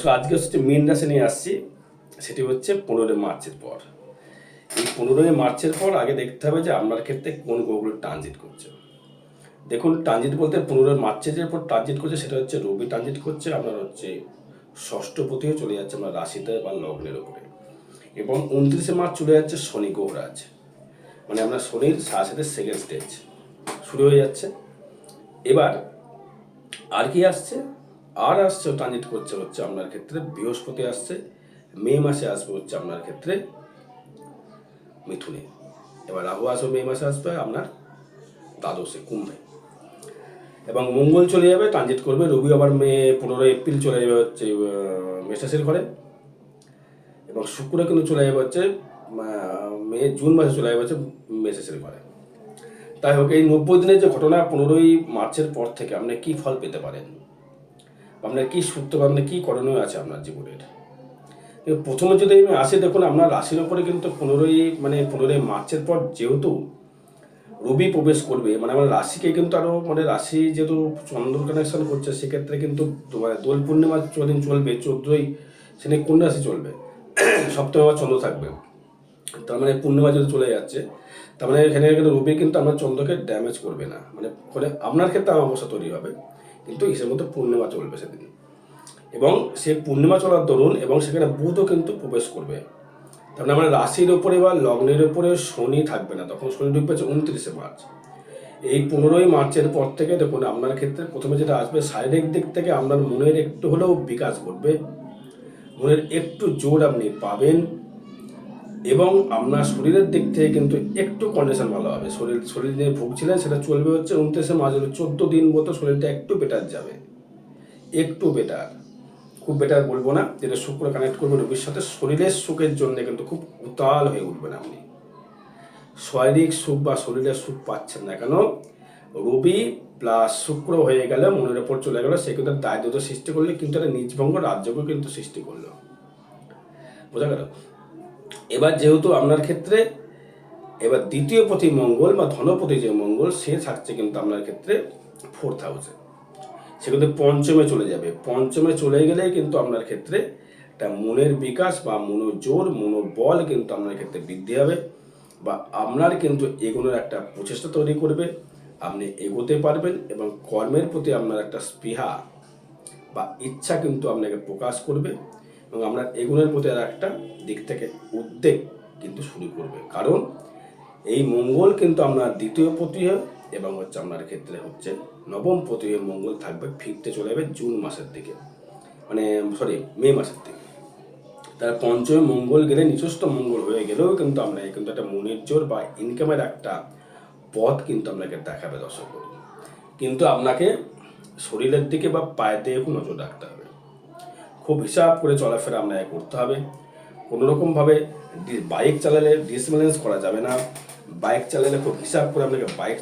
নমস্কার আজকে হচ্ছে মেন রাশি নিয়ে আসছি, সেটি হচ্ছে পনেরোই মার্চের পর। এই পনেরোই মার্চের পর আগে দেখতে হবে যে আপনার ক্ষেত্রে কোন গ্রহগুলো ট্রানজিট করছে। দেখুন ট্রানজিট বলতে পনেরোই মার্চের যে পর ট্রানজিট করছে, সেটা হচ্ছে রবি ট্রানজিট করছে, আপনার হচ্ছে ষষ্ঠপতিও চলে যাচ্ছে আপনার রাশিতে বা লগ্নের উপরে। এবং উনত্রিশে মার্চ চলে যাচ্ছে শনি গ্রহরাজ মানে আপনার শনির সাথে সেকেন্ড স্টেজ শুরু হয়ে যাচ্ছে। এবার আর কি আসছে? আর আসছে ট্রানজিট করছে হচ্ছে আপনার ক্ষেত্রে বৃহস্পতি আসছে মে মাসে আসবে হচ্ছে আপনার ক্ষেত্রে মিথুনে। এবার রাহু আসবে মে মাসে আসবে আপনার দ্বাদশে কুম্ভে। এবং মঙ্গল চলে যাবে ট্রানজিট করবে রবি আবার মে পনেরোই এপ্রিল চলে যাবে হচ্ছে আহ, মেষরাশির ঘরে। এবং শুক্র কিন্তু চলে যাবে হচ্ছে মে জুন মাসে চলে যাবে হচ্ছে মেষরাশির ঘরে। তাই হোক এই নব্বই দিনের যে ঘটনা পনেরোই মার্চের পর থেকে আপনি কি ফল পেতে পারেন? আপনার কি সূত্র বা আপনার কি করণীয় আছে আপনার জীবনের? প্রথমে যদি আমি আসি, দেখুন আপনার রাশির ওপরে কিন্তু পনেরোই মানে পনেরোই মার্চের পর যেহেতু রবি প্রবেশ করবে মানে আমার রাশিকে কিন্তু আরও মানে রাশি যেহেতু চন্দ্র কানেকশন করছে, সেক্ষেত্রে কিন্তু মানে দোল পূর্ণিমা যদিন চলবে, চোদ্দোই সেখানে কোন রাশি চলবে, সপ্তমে আমার চন্দ্র থাকবে। তার মানে পূর্ণিমা যদি চলে যাচ্ছে, তার মানে এখানে কিন্তু রবি কিন্তু আমার চন্দ্রকে ড্যামেজ করবে না মানে ফলে আপনার ক্ষেত্রে আমার অবস্থা তৈরি হবে। কিন্তু হিসেবে মতো পূর্ণিমা চলবে সেদিন। এবং সেই পূর্ণিমা চলার দরুন এবং সেখানে বুধও কিন্তু প্রবেশ করবে। তার মানে আমার রাশির ওপরে বা লগ্নের ওপরে শনি থাকবে না। তখন শনি ঢুকবে হচ্ছে উনত্রিশে মার্চ। এই পনেরোই মার্চের পর থেকে দেখুন, আপনার ক্ষেত্রে প্রথমে যেটা আসবে, শারীরিক দিক থেকে আপনার মনের একটু হলেও বিকাশ ঘটবে। মনের একটু জোর আপনি পাবেন। এবং আপনার শরীরের দিক থেকে কিন্তু একটু কন্ডিশন ভালো হবে শরীর শরীর যে ভুগছিলেন, সেটা চলবে হচ্ছে উনত্রিশে মার্চ চোদ্দ দিন মতো শরীরটা একটু বেটার যাবে। একটু বেটার খুব বেটার বলব না, যেটা শুক্র কানেক্ট করবে রবির সাথে। শরীরের সুখের জন্য কিন্তু খুব উতাল হয়ে উঠবেন আপনি। শারীরিক সুখ বা শরীরের সুখ পাচ্ছেন না কেন? রবি প্লাস শুক্র হয়ে গেলে মনের ওপর চলে গেলো, সে কিন্তু দায়িত্ব সৃষ্টি করলে, কিন্তু একটা নিজভঙ্গ রাজ্যকেও কিন্তু সৃষ্টি করল। বোঝা গেল? এবার যেহেতু আপনার ক্ষেত্রে, এবার দ্বিতীয় পতি মঙ্গল বা ধনপতি যে মঙ্গল, সে থাকছে কিন্তু আপনার ক্ষেত্রে ফোর্থ হাউসে সে কিন্তু পঞ্চমে চলে যাবে। পঞ্চমে চলে গেলে কিন্তু আপনার ক্ষেত্রে একটা মনের বিকাশ বা মনোজোর, মনোবল কিন্তু আপনার ক্ষেত্রে বৃদ্ধি হবে বা আপনার কিন্তু এগুলোর একটা প্রচেষ্টা তৈরি করবে। আপনি এগোতে পারবেন এবং কর্মের প্রতি আপনার একটা স্পৃহা বা ইচ্ছা কিন্তু আপনাকে প্রকাশ করবে। এবং আমরা এগুলোর প্রতি আর একটা দিক থেকে উদ্বেগ কিন্তু শুরু করবে। কারণ এই মঙ্গল কিন্তু আপনার দ্বিতীয় পতি হয় এবং হচ্ছে আপনার ক্ষেত্রে হচ্ছে নবম পতি হয়ে মঙ্গল থাকবে, ফিরতে চলে যাবে জুন মাসের দিকে। মানে সরি মে মাসের দিকে। তার পঞ্চমী মঙ্গল গেলে নিজস্ব মঙ্গল হয়ে গেলেও কিন্তু আপনাকে কিন্তু একটা মনের জোর বা ইনকামের একটা পথ কিন্তু আপনাকে দেখাবে দর্শক। কিন্তু আপনাকে শরীরের দিকে বা পায়ের খুব নজর রাখতে হবে। খুব হিসাব করে চলাফেরা আপনাকে করতে হবে। কোনো রকমভাবে বাইক চালালে ডিসব্যালেন্স করা যাবে না। বাইক চালালে খুব হিসাব করে আপনাকে বাইক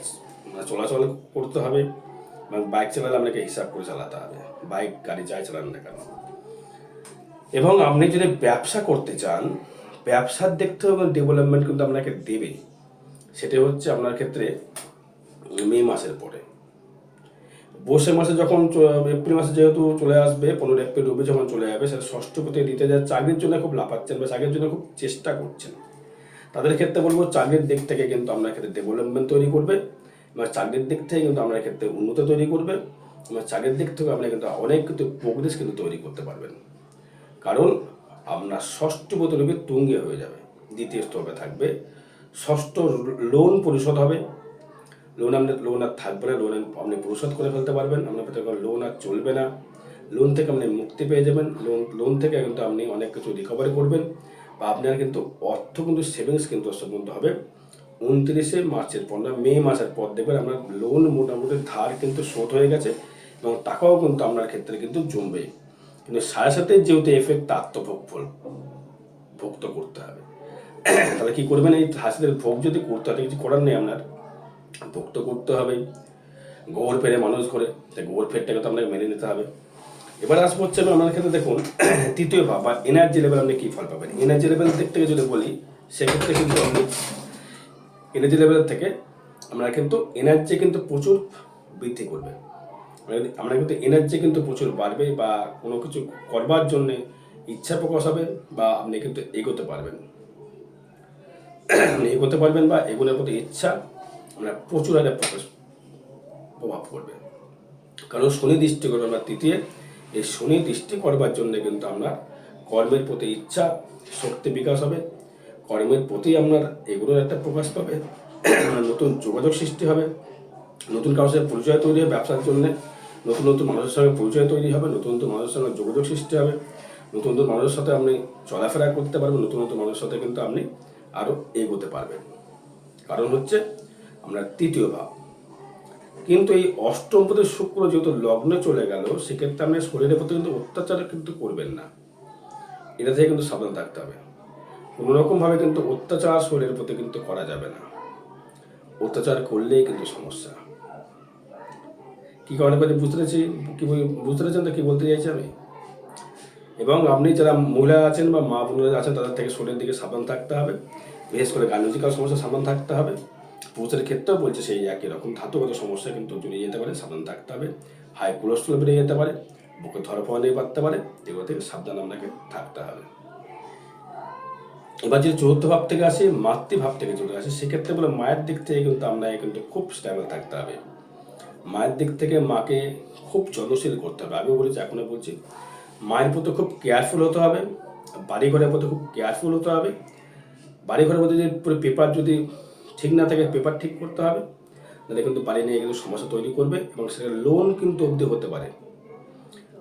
মানে চলাচল করতে হবে এবং বাইক চালালে আপনাকে হিসাব করে চালাতে হবে। বাইক, গাড়ি যাই চালান না কেন। এবং আপনি যদি ব্যবসা করতে চান, ব্যবসার দিক থেকেও ডেভেলপমেন্ট কিন্তু আপনাকে দেবে সেটা হচ্ছে আপনার ক্ষেত্রে মে মাসের পরে। বসে মাসে যখন এপ্রিল মাসে যেহেতু চলে আসবে পনেরো এপ্রিল রবি যখন চলে যাবে, সেটা ষষ্ঠ প্রতি দিতে যায়। চাকরির জন্য খুব লাফাচ্ছেন বা চাকরির জন্য খুব চেষ্টা করছেন। তাদের ক্ষেত্রে বলব, চাকরির দিক থেকে কিন্তু আপনার ক্ষেত্রে ডেভেলপমেন্ট তৈরি করবে, এবং চাকরির দিক থেকে কিন্তু আপনার ক্ষেত্রে উন্নত তৈরি করবে, এবং চাকরির দিক থেকে আপনি কিন্তু অনেক কিন্তু প্রোগ্রেস কিন্তু তৈরি করতে পারবেন। কারণ আপনার ষষ্ঠ রবি তুঙ্গে হয়ে যাবে, দ্বিতীয় স্তরে থাকবে। ষষ্ঠ লোন পরিশোধ হবে লোন আপনি লোন আর থাকবে না লোন আপনি পরিশোধ করে ফেলতে পারবেন। আপনার লোন আর চলবে না। লোন থেকে আপনি মুক্তি পেয়ে যাবেন। লোন লোন থেকে কিন্তু আপনি অনেক কিছু রিকভারি করবেন। বা আপনার কিন্তু অর্থ কিন্তু সেভিংস কিন্তু সম্বন্ধ হবে। উনত্রিশে মার্চের পর না, মে মাসের পর দেখবেন আপনার লোন মোটামুটি ধার কিন্তু শোধ হয়ে গেছে এবং টাকাও কিন্তু আপনার ক্ষেত্রে কিন্তু জমবে। কিন্তু সাড়ে সাথে যেহেতু এফেক্ট তার তো আত্মভোগ ফল ভোক্ত করতে হবে। তাহলে কী করবেন? এই হাসিদের ভোগ যদি করতে হয় কিছু করার নেই আপনার। ভোক্ত করতে হবে, গোবর ফেরে মানুষ করে তাই গোবর ফেরটাকে তো আপনাকে মেনে নিতে হবে। এবার আসব হচ্ছে আমার ক্ষেত্রে দেখুন, তৃতীয় ভাব বা এনার্জি লেভেল আপনি কী ফল পাবেন? এনার্জি লেভেল দিক থেকে যদি বলি, সেক্ষেত্রে কিন্তু আপনি এনার্জি লেভেলের থেকে আমরা কিন্তু এনার্জি কিন্তু প্রচুর বৃদ্ধি করবে। আমরা- আমরা কিন্তু এনার্জি কিন্তু প্রচুর বাড়বে বা কোনো কিছু করবার জন্যে ইচ্ছা প্রকাশ হবে বা আপনি কিন্তু এগোতে পারবেন। আপনি এগোতে পারবেন বা এগোনোর প্রতি ইচ্ছা আমরা প্রচুর হারে প্রকাশ প্রভাব পড়বে। কারণ শনি দৃষ্টি করবে আমরা তৃতীয়। এই শনি দৃষ্টি করবার জন্য কিন্তু আমরা কর্মের প্রতি ইচ্ছা, শক্তি বিকাশ হবে। কর্মের প্রতি আপনার এগুলোর একটা প্রকাশ পাবে। নতুন যোগাযোগ সৃষ্টি হবে। নতুন কারোর সাথে পরিচয় তৈরি হবে ব্যবসার জন্য। নতুন নতুন মানুষের সঙ্গে পরিচয় তৈরি হবে। নতুন নতুন মানুষের সঙ্গে যোগাযোগ সৃষ্টি হবে। নতুন নতুন মানুষের সাথে আপনি চলাফেরা করতে পারবেন। নতুন নতুন মানুষের সাথে কিন্তু আপনি আরও এগোতে পারবেন। কারণ হচ্ছে আমরা তৃতীয় ভাব। কিন্তু এই অষ্টম পদে শুক্র যেহেতু লগ্নে চলে গেল, সেক্ষেত্রে আপনি শরীরের প্রতি কিন্তু অত্যাচার কিন্তু করবেন না। এটা থেকে কিন্তু সাবধান থাকতে হবে। কোনো রকমভাবে কিন্তু অত্যাচার শরীরের প্রতি কিন্তু করা যাবে না। অত্যাচার করলেই কিন্তু সমস্যা। কি কারণে করে বুঝতে পেরেছি? কি বুঝতে পেরেছেন তো কি বলতে চাইছি আমি? এবং আপনি যারা মহিলা আছেন বা মা বোনেরা আছেন, তাদের থেকে শরীরের দিকে সাবধান থাকতে হবে। বিশেষ করে গার্লজিক্যাল সমস্যা সাবধান থাকতে হবে। পুরুষের ক্ষেত্রেও বলছে সেই একই রকম ধাতুগত সমস্যা, কিন্তু জড়িয়ে যেতে পারে সাবধান থাকতে হবে। হাই কোলেস্ট্রল বেড়ে যেতে পারে বুকে ধরফড়া নিয়ে বাড়তে পারে, এগুলো থেকে সাবধান আপনাকে থাকতে হবে। এবার যে চতুর্থ ভাব থেকে আসে, মাতৃভাব থেকে চলে আসে, সেক্ষেত্রে বলে মায়ের দিক থেকে কিন্তু আপনাকে কিন্তু খুব স্টেবল থাকতে হবে। মায়ের দিক থেকে মাকে খুব যত্নশীল করতে হবে। আগেও বলেছি এখনও বলছি, মায়ের প্রতি খুব কেয়ারফুল হতে হবে বাড়ি ঘরের প্রতি খুব কেয়ারফুল হতে হবে। বাড়ি ঘরের মধ্যে যদি পুরো পেপার যদি ঠিক না থাকে পেপার ঠিক করতে হবে। নাহলে কিন্তু বাড়ি নিয়ে কিন্তু সমস্যা তৈরি করবে এবং সেটা লোন কিন্তু অবধি হতে পারে।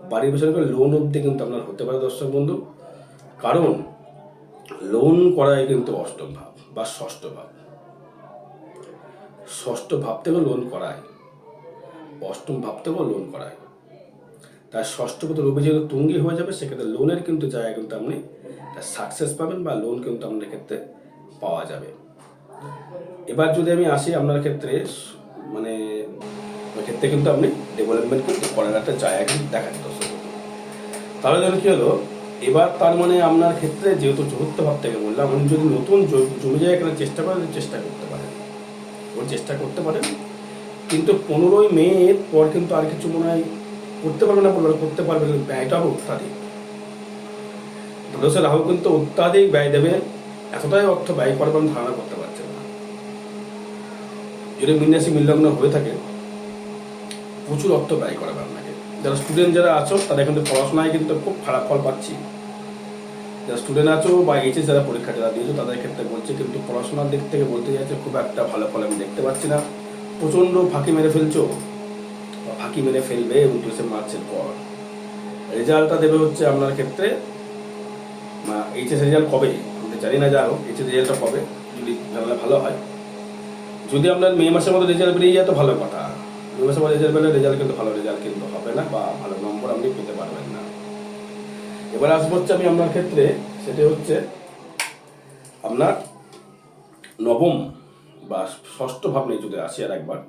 বাড়ির পেছনে লোন অবধি কিন্তু আপনার হতে পারে দর্শক বন্ধু। কারণ লোন করাই কিন্তু অষ্টম ভাব বা ষষ্ঠ ভাব। ষষ্ঠ ভাব থেকেও লোন করায়। অষ্টম ভাব থেকেও লোন করায়। তার ষষ্ঠ পথে রবি যেহেতু তুঙ্গি হয়ে যাবে, সেক্ষেত্রে লোনের কিন্তু জায়গায় কিন্তু আপনি সাকসেস পাবেন বা লোন কিন্তু আপনার ক্ষেত্রে পাওয়া যাবে। এবার যদি আমি আসি আপনার ক্ষেত্রে মানে ক্ষেত্রে কিন্তু আপনি ডেভেলপমেন্ট করতে করার একটা জায়গা কিন্তু দেখা যেত। তাহলে ধরুন কি হলো? এবার তার মানে আপনার ক্ষেত্রে যেহেতু চতুর্থ ভাব থেকে বললাম আপনি যদি নতুন জমি জায়গা চেষ্টা করেন চেষ্টা করতে পারেন। ওর চেষ্টা করতে পারেন। কিন্তু পনেরোই মে এর পর কিন্তু আর কিছু মনে হয় করতে পারবে না না, করতে পারবে কিন্তু ব্যয়টা হবে অত্যাধিক। দ্বাদশে রাহু কিন্তু অত্যাধিক ব্যয় দেবে এতটাই অর্থ ব্যয় করবে আমি ধারণা করতে পারছেন না। যদি মিন্যাসী মিললগ্ন হয়ে থাকে, প্রচুর অর্থ ব্যয় করাবে আপনাকে যারা স্টুডেন্ট যারা আছো, তারা কিন্তু পড়াশোনায় কিন্তু খুব খারাপ ফল পাচ্ছি। যারা স্টুডেন্ট আছো বা এইচএস যারা পরীক্ষা যারা দিয়েছ, তাদের ক্ষেত্রে বলছে কিন্তু পড়াশোনার দিক থেকে বলতে যাচ্ছে খুব একটা ভালো ফল আমি দেখতে পাচ্ছি না। প্রচণ্ড ফাঁকি মেরে ফেলছো। বা ফাঁকি মেরে ফেলবে উনত্রিশে মার্চের পর। রেজাল্টটা দেবে হচ্ছে আপনার ক্ষেত্রে এইচএস রেজাল্ট কবে? আমি জানি না যা হোক এইচএস রেজাল্টটা কবে? যদি জানলে ভালো হয়। যদি আপনার মে মাসের মধ্যে রেজাল্ট বেরিয়ে যায় তো ভালো কথা। মে মাসের মধ্যে রেজাল্ট বেরোলে রেজাল্ট কিন্তু ভালো রেজাল্ট কিন্তু হবে না, বা ভালো নম্বর আপনি পেতে পারবেন না। এবার আসব হচ্ছে আমি আপনার ক্ষেত্রে, সেটা হচ্ছে আপনার নবম বা ষষ্ঠ ভাব নিয়ে যদি আসি আর একবার।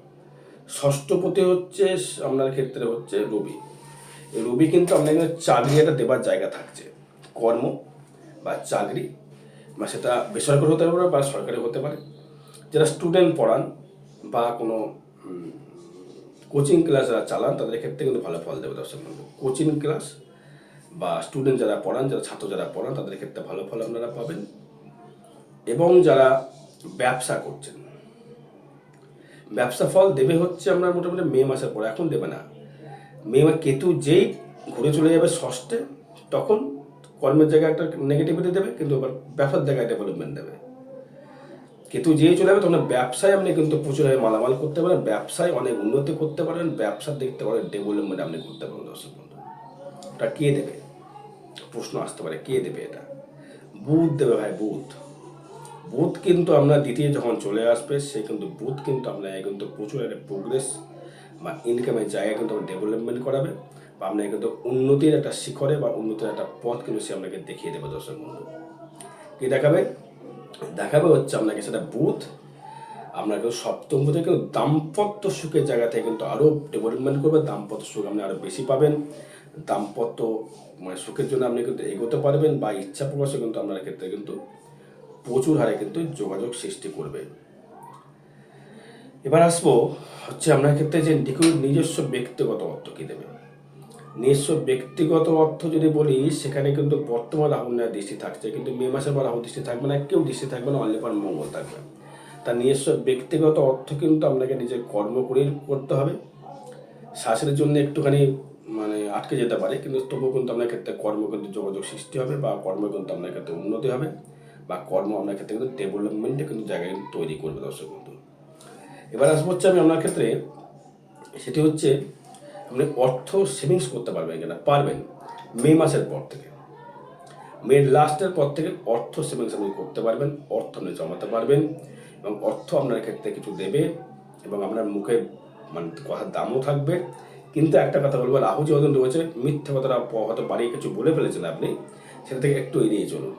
ষষ্ঠ ষষ্ঠপতি হচ্ছে, আপনার ক্ষেত্রে হচ্ছে রবি। রবি কিন্তু এখানে চাকরি একটা দেবার জায়গা থাকছে। কর্ম বা চাকরি, বা সেটা বেসরকারি হতে পারে বা সরকারি হতে পারে। যারা স্টুডেন্ট পড়ান বা কোনো কোচিং ক্লাস যারা চালান, তাদের ক্ষেত্রে কিন্তু ভালো ফল দেবে দর্শক বন্ধু। কোচিং ক্লাস বা স্টুডেন্ট যারা পড়ান, যারা ছাত্র যারা পড়ান, তাদের ক্ষেত্রে ভালো ফল আপনারা পাবেন। এবং যারা ব্যবসা করছেন, ব্যবসা ফল দেবে হচ্ছে আপনার মোটামুটি মে মাসের পর, এখন দেবে না। মে মাস কেতু যেই ঘুরে চলে যাবে ষষ্ঠে, তখন কর্মের জায়গায় একটা নেগেটিভিটি দেবে, কিন্তু আবার ব্যবসার জায়গায় ডেভেলপমেন্ট দেবে। কেতু যেই চলে যাবে তখন ব্যবসায় আপনি কিন্তু প্রচুর হারে মালামাল করতে পারেন, ব্যবসায় অনেক উন্নতি করতে পারেন ব্যবসার থেকে অনেক ডেভেলপমেন্ট আপনি করতে পারেন, দর্শক বন্ধু। এটা কে দেবে? প্রশ্ন আসতে পারে, কে দেবে এটা? বুধ দেবে ভাই, বুধ। বুধ কিন্তু আপনার দ্বিতীয় যখন চলে আসবে, সে কিন্তু, বুধ কিন্তু আপনাকে কিন্তু প্রচুর একটা প্রোগ্রেস বা ইনকামের জায়গা কিন্তু ডেভেলপমেন্ট করাবে বা আপনাকে কিন্তু উন্নতির একটা শিখরে বা উন্নতির একটা পথ কিন্তু সে আপনাকে দেখিয়ে দেবে, দর্শক বন্ধু। কি দেখাবে? দেখাবে হচ্ছে আপনাকে সেটা বুথ আপনার কিন্তু সপ্তম বুধে কিন্তু দাম্পত্য সুখের জায়গা থেকে কিন্তু আরও ডেভেলপমেন্ট করবে, দাম্পত্য সুখ আপনি আরও বেশি পাবেন। দাম্পত্য মানে সুখের জন্য আপনি কিন্তু এগোতে পারবেন বা ইচ্ছা প্রকাশে কিন্তু আপনার ক্ষেত্রে কিন্তু প্রচুর হারে কিন্তু যোগাযোগ সৃষ্টি করবে। এবার আসব হচ্ছে আপনার ক্ষেত্রে যে নিজস্ব ব্যক্তিগত অর্থ কী দেবে? নিজস্ব ব্যক্তিগত অর্থ যদি বলি, সেখানে কিন্তু বর্তমান রাহুল নেওয়ার দৃষ্টি থাকছে। কিন্তু মে মাসের পর রাহুল দৃষ্টি থাকবে না, কেউ দৃষ্টি থাকবে না অনলি পর মঙ্গল থাকবে। তার নিজস্ব ব্যক্তিগত অর্থ কিন্তু আপনাকে নিজের কর্ম করেই করতে হবে। শ্বাসের জন্য একটুখানি মানে আটকে যেতে পারে, কিন্তু তবুও কিন্তু আপনার ক্ষেত্রে কর্ম কিন্তু যোগাযোগ সৃষ্টি হবে বা কর্ম কিন্তু আপনার ক্ষেত্রে উন্নতি হবে বা কর্ম আপনার ক্ষেত্রে কিন্তু ডেভেলপমেন্টে কিন্তু জায়গা কিন্তু তৈরি করবে দর্শক বন্ধু। এবার আসব হচ্ছে আমি আপনার ক্ষেত্রে, সেটি হচ্ছে আপনি অর্থ সেভিংস করতে পারবেন কিনা, পারবেন মে মাসের পর থেকে। মে লাস্টের পর থেকে অর্থ সেভিংস আপনি করতে পারবেন, অর্থ আপনি জমাতে পারবেন এবং অর্থ আপনার ক্ষেত্রে কিছু দেবে এবং আপনার মুখে মানে কথার দামও থাকবে। কিন্তু একটা কথা বলব, রাহু যেহেতু রয়েছে মিথ্যে কথাটা হয়তো বাড়িয়ে কিছু বলে ফেলেছেন আপনি, সেটা থেকে একটু এড়িয়ে চলুন।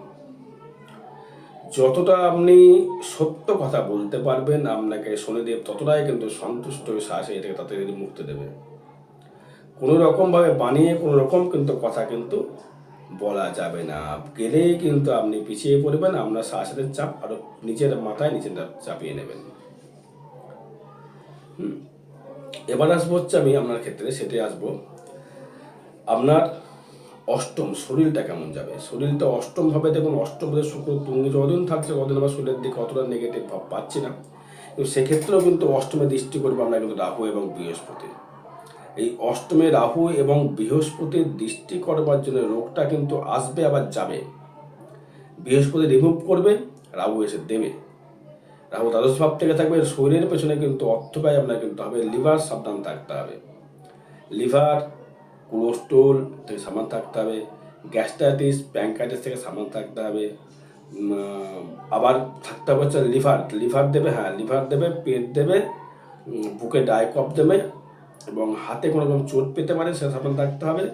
যতটা আপনি সত্য কথা বলতে পারবেন, আপনাকে শনিদেব ততটাই কিন্তু সন্তুষ্ট হয়ে সাহসে এটাকে তাড়াতাড়ি মুক্তি দেবে। কোনো রকমভাবে বানিয়ে, কোনো রকম কিন্তু কথা কিন্তু বলা যাবে না। গেলেই কিন্তু আপনি পিছিয়ে পড়বেন আপনার শ্বাসের চাপ আরও নিজের মাথায় নিজের চাপিয়ে নেবেন। এবার আসব হচ্ছে আমি আপনার ক্ষেত্রে, সেটাই আসব। আপনার অষ্টম শরীরটা কেমন যাবে? শরীরটা অষ্টম ভাবে দেখুন, অষ্টম শুক্র, তুঙ্গি যতদিন থাকছে কতদিন আমার শরীরের দিকে অতটা নেগেটিভ ভাব পাচ্ছি না। কিন্তু সেক্ষেত্রেও কিন্তু অষ্টমে দৃষ্টি করব আমরা কিন্তু রাহু এবং বৃহস্পতি। এই অষ্টমে রাহু এবং বৃহস্পতির দৃষ্টি করবার জন্য রোগটা কিন্তু আসবে, আবার যাবে। বৃহস্পতি রিমুভ করবে, রাহু এসে দেবে। রাহু দ্বাদশ ভাব থেকে থাকবে শরীরের পেছনে কিন্তু অর্থ ব্যয় আপনার কিন্তু হবে, লিভার সাবধান থাকতে হবে। লিভার, কোলেস্ট্রল থেকে সামান থাকতে হবে, গ্যাস্ট্রাইটিস, প্যাঙ্কাইটিস থেকে সামান থাকতে হবে আবার থাকতে হবে হচ্ছে লিভার। লিভার দেবে হ্যাঁ লিভার দেবে, পেট দেবে বুকে ডায়কপ দেবে এবং হাতে কোনো রকম চোট পেতে পারে সে সাবধান থাকতে হবে।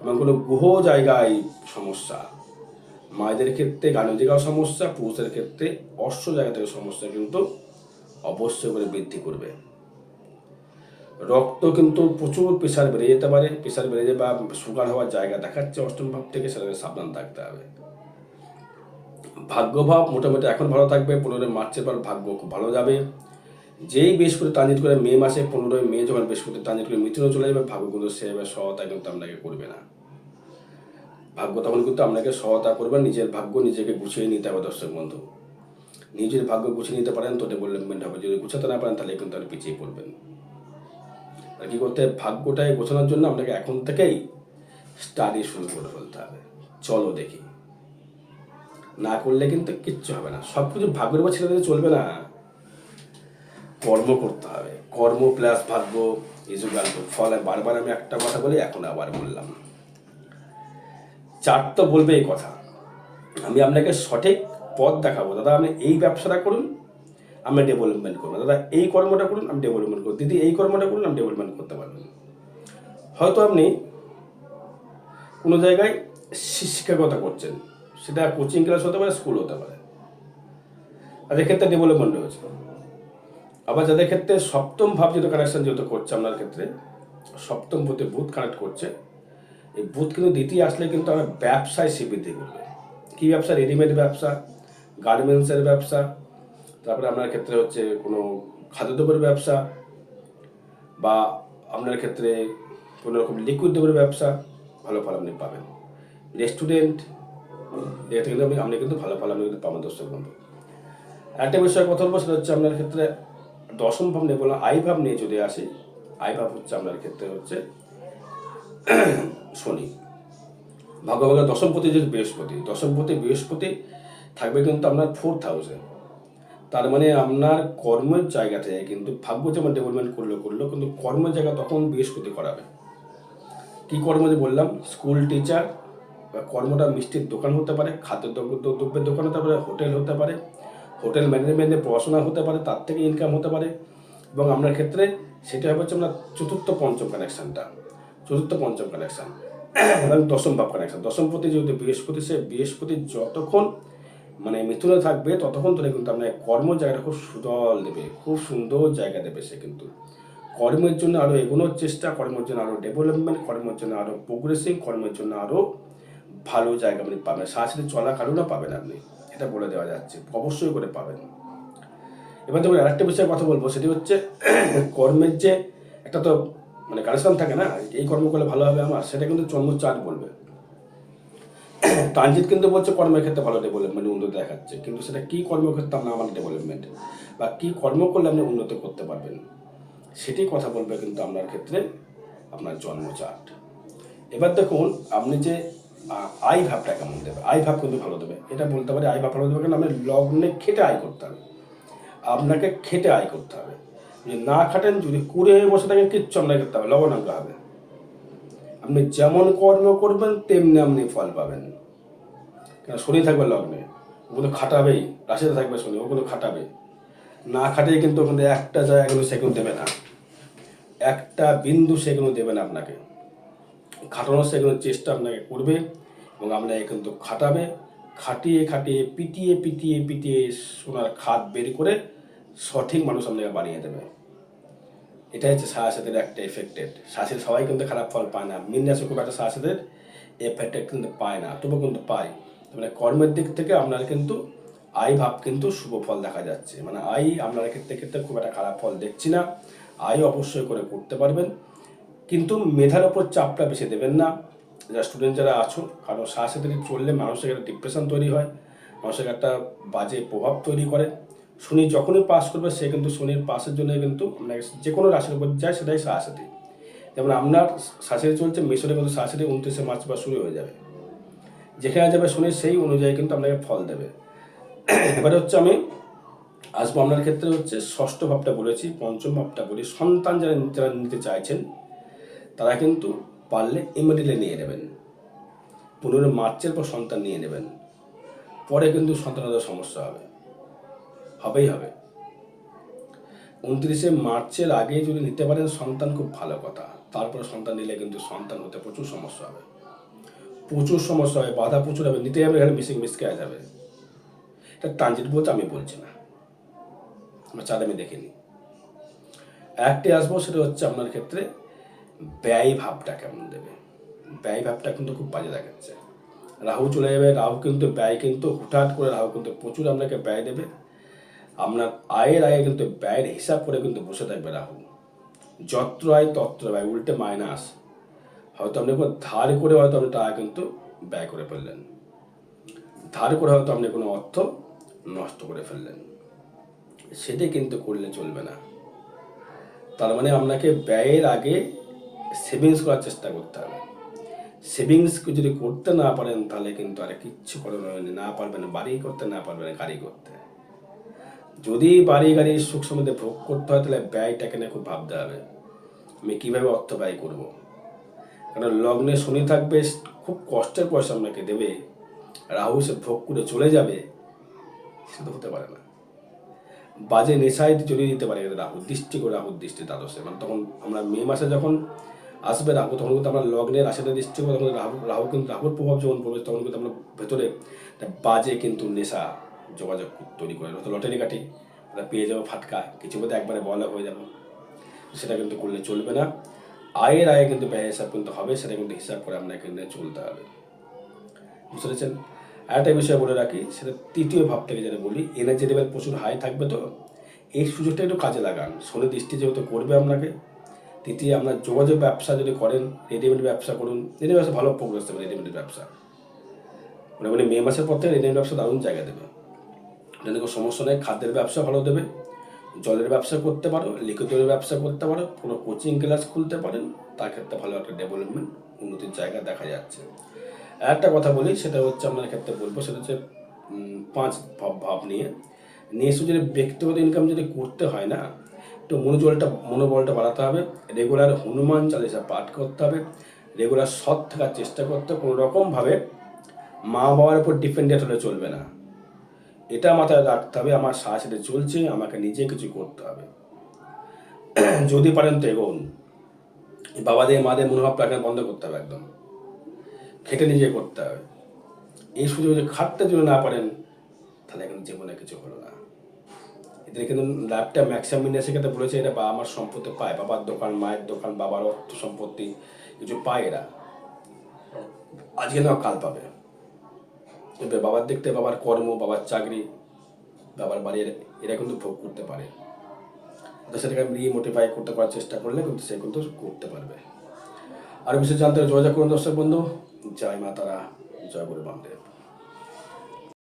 এবং কোনো গ্রহ জায়গায় সমস্যা, মায়েদের ক্ষেত্রে গাণিতিকাও সমস্যা পুরুষের ক্ষেত্রে অশ্ব জায়গা থেকে সমস্যা কিন্তু অবশ্যই করে বৃদ্ধি করবে। রক্ত কিন্তু প্রচুর প্রেশার বেড়ে যেতে পারে প্রেশার বেড়ে যাবে বা সুগার হওয়ার জায়গা দেখাচ্ছে অষ্টম ভাব থেকে সেটাকে সাবধান থাকতে হবে। ভাগ্যভাব মোটামুটি এখন ভালো থাকবে, পনেরোই মার্চের পর ভাগ্য খুব ভালো যাবে। যেই বৃহস্পতি ট্রানজিট করে মে মাসে পনেরোই মে যখন বৃহস্পতি ট্রানজিট করে মিথুনে চলে যাবে ভাগ্য কিন্তু সেভাবে সহায়তা কিন্তু আপনাকে করবে না। ভাগ্য তখন কিন্তু আপনাকে সহায়তা করবে, নিজের ভাগ্য নিজেকে গুছিয়ে নিতে হবে দর্শক বন্ধু। নিজের ভাগ্য গুছিয়ে নিতে পারেন, তো ডেভেলপমেন্ট হবে যদি গুছাতে না পারেন, তাহলে কিন্তু আপনি পিছিয়ে পড়বেন। আর কি করতে? ভাগ্যটাই গোছানোর জন্য আপনাকে এখন থেকেই স্টাডি শুরু করে ফেলতে হবে। চলো দেখি। না করলে কিন্তু কিচ্ছু হবে না। সব কিছু ভাগ্যের উপর ছেড়ে দিলে চলবে না। কর্ম করতে হবে। কর্ম প্লাস ভাগ্য ইজুগাল ফলে বারবার আমি একটা কথা বলি, এখন আবার বললাম। চার তো বলবে এই কথা। আমি আপনাকে সঠিক পথ দেখাবো। দাদা, আপনি এই ব্যবসাটা করুন, আমি ডেভেলপমেন্ট করব। দাদা, এই কর্মটা করুন, আমি ডেভেলপমেন্ট করব। দিদি, এই কর্মটা করুন, আমি ডেভেলপমেন্ট করতে পারবেন হয়তো আপনি কোনো জায়গায় শিক্ষকতা করছেন। সেটা কোচিং ক্লাস হতে পারে স্কুল হতে পারে। আর এক্ষেত্রে ডেভেলপমেন্ট হয়েছে আবার যাদের ক্ষেত্রে সপ্তম ভাব যেহেতু কানেকশন যেহেতু করছে আপনার ক্ষেত্রে, সপ্তম প্রতি বুথ কানেক্ট করছে, এই বুথ কিন্তু দ্বিতীয় আসলে কিন্তু আমার ব্যবসায় সে বৃদ্ধি করবে। কী ব্যবসা? রেডিমেড ব্যবসা গার্মেন্টসের ব্যবসা, তারপরে আপনার ক্ষেত্রে হচ্ছে কোনো খাদ্যদ্রব্যের ব্যবসা, বা আপনার ক্ষেত্রে কোনো রকম লিকুইড দ্রব্যের ব্যবসা, ভালো ফল আপনি পাবেন। রেস্টুরেন্ট এটা কিন্তু আপনি কিন্তু ভালো ফল আপনি কিন্তু পাবেন, দর্শক বন্ধু। একটা বিষয়ে কথা বলব, সেটা হচ্ছে আপনার ক্ষেত্রে দশম ভাব নিয়ে বলা আই ভাব নিয়ে যদি আসি, আই ভাব হচ্ছে আপনার ক্ষেত্রে হচ্ছে শনি। ভাগ্যভাগের দশমপতি যে বৃহস্পতি। দশমপতি বৃহস্পতি থাকবে কিন্তু আপনার ফোর্থ হাউসে তার মানে আপনার কর্মের জায়গা থেকে কিন্তু ভাগ্য যেমন ডেভেলপমেন্ট করল করল, কিন্তু কর্মের জায়গা তখন বৃহস্পতি করাবে। কি কর্ম যে বললাম? স্কুল টিচার বা কর্মটা মিষ্টির দোকান হতে পারে খাদ্য দ্রব্য- দ্রব্যের দোকান হতে পারে, হোটেল হতে পারে হোটেল ম্যানেজমেন্টে পড়াশোনা হতে পারে, তার থেকে ইনকাম হতে পারে। এবং আপনার ক্ষেত্রে সেটা হচ্ছে আপনার চতুর্থ পঞ্চম কানেকশানটা চতুর্থ পঞ্চম কানেকশান এবং দশম ভাব কানেকশান দশম প্রতি যেহেতু বৃহস্পতি, সে বৃহস্পতি যতক্ষণ মানে মিথুনে থাকবে, ততক্ষণ ধরে কিন্তু আপনার কর্ম জায়গাটা খুব সুদল দেবে, খুব সুন্দর জায়গা দেবে সে কিন্তু। কর্মের জন্য আরও এগোনোর চেষ্টা, কর্মের জন্য আরও ডেভেলপমেন্ট কর্মের জন্য আরও প্রোগ্রেসিং কর্মের জন্য আরও ভালো জায়গা আপনি পাবেন সাথে চলা কারণও পাবেন আপনি। এটা বলে দেওয়া যাচ্ছে, অবশ্যই করে পাবেন। এবার দেখুন আরেকটা বিষয়ে কথা বলব, সেটি হচ্ছে কর্মের যে একটা তো মানে কানেকশন থাকে না, এই কর্ম করলে ভালো হবে আমার, সেটা কিন্তু জন্ম চাট বলবে। তানজিৎ কিন্তু বলছে কর্মের ক্ষেত্রে ভালো ডেভেলপমেন্ট উন্নতি দেখাচ্ছে, কিন্তু সেটা কি কর্মক্ষেত্রে আপনার আমার ডেভেলপমেন্ট বা কি কর্ম করলে আপনি উন্নতি করতে পারবেন? সেটি কথা বলবে কিন্তু আপনার ক্ষেত্রে আপনার জন্ম চার্ট এবার দেখুন, আপনি যে আ- আয় ভাবটা কেমন দেবে? আই ভাব কিন্তু ভালো দেবে। এটা বলতে পারি আই ভাব ভালো দেবে কেন আপনি লগ্নে খেটে আয় করতে হবে। আপনাকে খেটে আয় করতে হবে। যদি না খাটেন, যদি কুড়ে বসে থাকেন, কিচ্ছু আপনাকে করতে হবে লবণাঙ্ক হবে। আপনি যেমন কর্ম করবেন, তেমনি আপনি ফল পাবেন। কেন? শনি থাকবে লগ্নে। ওগুলো খাটাবেই, রাশিতে থাকবে শনি ওগুলো খাটাবে না খাটিয়ে কিন্তু ওখানে একটা জায়গা কিন্তু সেগুলো দেবে না। একটা বিন্দু সেগুলো দেবে না আপনাকে। খাটানোর সেগুলো চেষ্টা আপনাকে করবে এবং আপনাকে কিন্তু খাটাবে। খাটিয়ে খাটিয়ে, পিটিয়ে পিটিয়ে পিটিয়ে সোনার খাত বের করে সঠিক মানুষ আপনাকে বানিয়ে দেবে। এটা হচ্ছে সাহায্যের একটা এফেক্টেড শ্বাসের সবাই কিন্তু খারাপ ফল পায় না। মিন রাশি খুব একটা সাহায্যের এফেক্টেড কিন্তু পায় না তবু কিন্তু পায়। মানে কর্মের দিক থেকে আপনার কিন্তু আয় ভাব কিন্তু শুভ ফল দেখা যাচ্ছে। মানে আয় আপনার ক্ষেত্রে ক্ষেত্রে খুব একটা খারাপ ফল দেখছি না। আয় অবশ্যই করে করতে পারবেন। কিন্তু মেধার ওপর চাপটা বেশি দেবেন না। যারা স্টুডেন্ট যারা আছো, কারণ সাথে চললে মানুষের একটা ডিপ্রেশন তৈরি হয় মানুষের একটা বাজে প্রভাব তৈরি করে। শনি যখনই পাস করবে, সে কিন্তু শনির পাসের জন্য কিন্তু যে কোনো রাশির উপর যায় সেটাই সাহায্যতি যেমন আপনার শাশুড়ি চলছে, মিশরে কিন্তু শাশুড়ি উনত্রিশে মার্চ বা শুরু হয়ে যাবে। যেখানে যাবে শনি, সেই অনুযায়ী কিন্তু আপনাকে ফল দেবে। এবারে হচ্ছে আমি আসব আপনার ক্ষেত্রে হচ্ছে ষষ্ঠ ভাবটা বলেছি, পঞ্চম ভাবটা বলি। সন্তান যারা যারা নিতে চাইছেন তারা কিন্তু পারলে ইমিডিয়েটলি নিয়ে নেবেন। পনেরো মার্চের পর সন্তান নিয়ে নেবেন। পরে কিন্তু সন্তানদের সমস্যা হবে। হবেই হবে। উনত্রিশে মার্চের আগে যদি নিতে পারেন সন্তান, খুব ভালো কথা। তারপরে সন্তান নিলে কিন্তু সন্তান হতে প্রচুর সমস্যা হবে। প্রচুর সমস্যা হবে, বাধা প্রচুর হবে। নিতে যাবে এখানে মিসিং মিসকে যাবে এটা ট্রানজিট বলতে আমি বলছি না। আমার চাঁদ আমি দেখিনি। একটি আসব, সেটা হচ্ছে আপনার ক্ষেত্রে ব্যয় ভাবটা কেমন দেবে? ব্যয় ভাবটা কিন্তু খুব বাজে দেখাচ্ছে। রাহু চলে যাবে, রাহু কিন্তু ব্যয় কিন্তু হুটহাট করে, রাহু কিন্তু প্রচুর আপনাকে ব্যয় দেবে। আপনার আয়ের আয়ে কিন্তু ব্যয়ের হিসাব করে কিন্তু বসে থাকবে রাহু। যত্র আয় তত্র ব্যয়, উল্টে মাইনাস। হয়তো আপনি কোনো ধার করে হয়তো আপনি টাকা কিন্তু ব্যয় করে ফেললেন। ধার করে হয়তো আপনি কোনো অর্থ নষ্ট করে ফেললেন। সেটা কিন্তু করলে চলবে না। তার মানে আপনাকে ব্যয়ের আগে সেভিংস করার চেষ্টা করতে হবে। সেভিংস যদি করতে না পারেন, তাহলে কিন্তু আর কিচ্ছু করে না পারবেন বাড়ি করতে, না পারবেন গাড়ি করতে। যদি বাড়ি গাড়ির সুখ সমৃদ্ধি ভোগ করতে হয়, তাহলে ব্যয়টাকে নিয়ে খুব ভাবতে হবে। আমি কীভাবে অর্থ ব্যয় করব? কারণ লগ্নে শনি থাকবে, খুব কষ্টের পয়সা আপনাকে দেবে। রাহু সে ভোগ করে চলে যাবে সেটা হতে পারে না। বাজে নেশায় জড়িয়ে দিতে পারে, রাহু দৃষ্টি করে, রাহুর দৃষ্টি দ্বাদশে। মানে তখন আমরা মে মাসে যখন আসবে রাহু তখন কিন্তু আমরা লগ্নের রাশিতে দৃষ্টি করে তখন রাহু রাহু কিন্তু, রাহুর প্রভাব যখন পড়বে, তখন কিন্তু আমরা ভেতরে বাজে কিন্তু নেশা যোগাযোগ তৈরি করে। হয়তো লটারি কাটি পেয়ে যাব ফাটকা, কিছু মধ্যে একবারে বলা হয়ে যাব। সেটা কিন্তু করলে চলবে না। আয়ের আয়ে কিন্তু ব্যয় হিসাব কিন্তু হবে, সেটা কিন্তু হিসাব করে আপনাকে চলতে হবে। বুঝতে পেরেছেন? আরেকটা বিষয় বলে রাখি, সেটা তৃতীয় ভাব থেকে যেটা বলি এনার্জি লেভেল প্রচুর হাই থাকবে তো। এই সুযোগটা একটু কাজে লাগান। শনি দৃষ্টি যেহেতু করবে আপনাকে তৃতীয় আপনার যোগাযোগ ব্যবসা যদি করেন রেডিমেড ব্যবসা করুন রেডিমেড ব্যবসা ভালো প্রোগ্রেস দেবে রেডিমেড ব্যবসা। মানে মানে মে মাসের পর থেকে রেডিমেড ব্যবসা দারুণ জায়গা দেবে। এটা কোনো সমস্যা নেই, খাদ্যের ব্যবসা ভালো দেবে, জলের ব্যবসা করতে পারো লিকুইডের ব্যবসা করতে পারো, কোনো কোচিং ক্লাস খুলতে পারেন, তার ক্ষেত্রে ভালো একটা ডেভেলপমেন্ট উন্নতির জায়গা দেখা যাচ্ছে। একটা কথা বলি, সেটা হচ্ছে আপনার ক্ষেত্রে বলব, সেটা হচ্ছে পাঁচ ভাব ভাব নিয়ে। নিয়ে যদি ব্যক্তিগত ইনকাম যদি করতে হয় না একটু মনোজলটা মনোবলটা বাড়াতে হবে। রেগুলার হনুমান চালিসা পাঠ করতে হবে। রেগুলার সৎ থাকার চেষ্টা করতে কোনো রকমভাবে মা বাবার উপর ডিপেন্ডেন্ট হলে চলবে না। এটা মাথায় রাখতে হবে। আমার সাথে চলছে, আমাকে নিজে কিছু করতে হবে। যদি পারেন তো এগোন। বাবাদের, মাদের মনোভাব রাখা বন্ধ করতে হবে একদম। খেটে নিজে করতে হবে। এই সুযোগ যদি খাটতে যদি না পারেন, তাহলে এখন জীবনে কিছু হলো না। এদের কিন্তু লাইফটা ম্যাক্সিমাম সেক্ষেত্রে বলেছে, এটা বাবা আমার সম্পত্তি পায়, বাবার দোকান, মায়ের দোকান বাবার অর্থ সম্পত্তি, কিছু পায় এরা। আজকে না কাল পাবে। এবার বাবার দেখতে বাবার কর্ম, বাবার চাকরি, বাবার বাড়ির এরা কিন্তু ভোগ করতে পারে। তো সেটাকে রিমোটিফাই করতে পারার চেষ্টা করলে কিন্তু সে কিন্তু করতে পারবে। আর বিশেষ জানতে যোগাযোগ করুন দর্শক বন্ধু। জয় মা তারা, জয় গুরু বামদেব।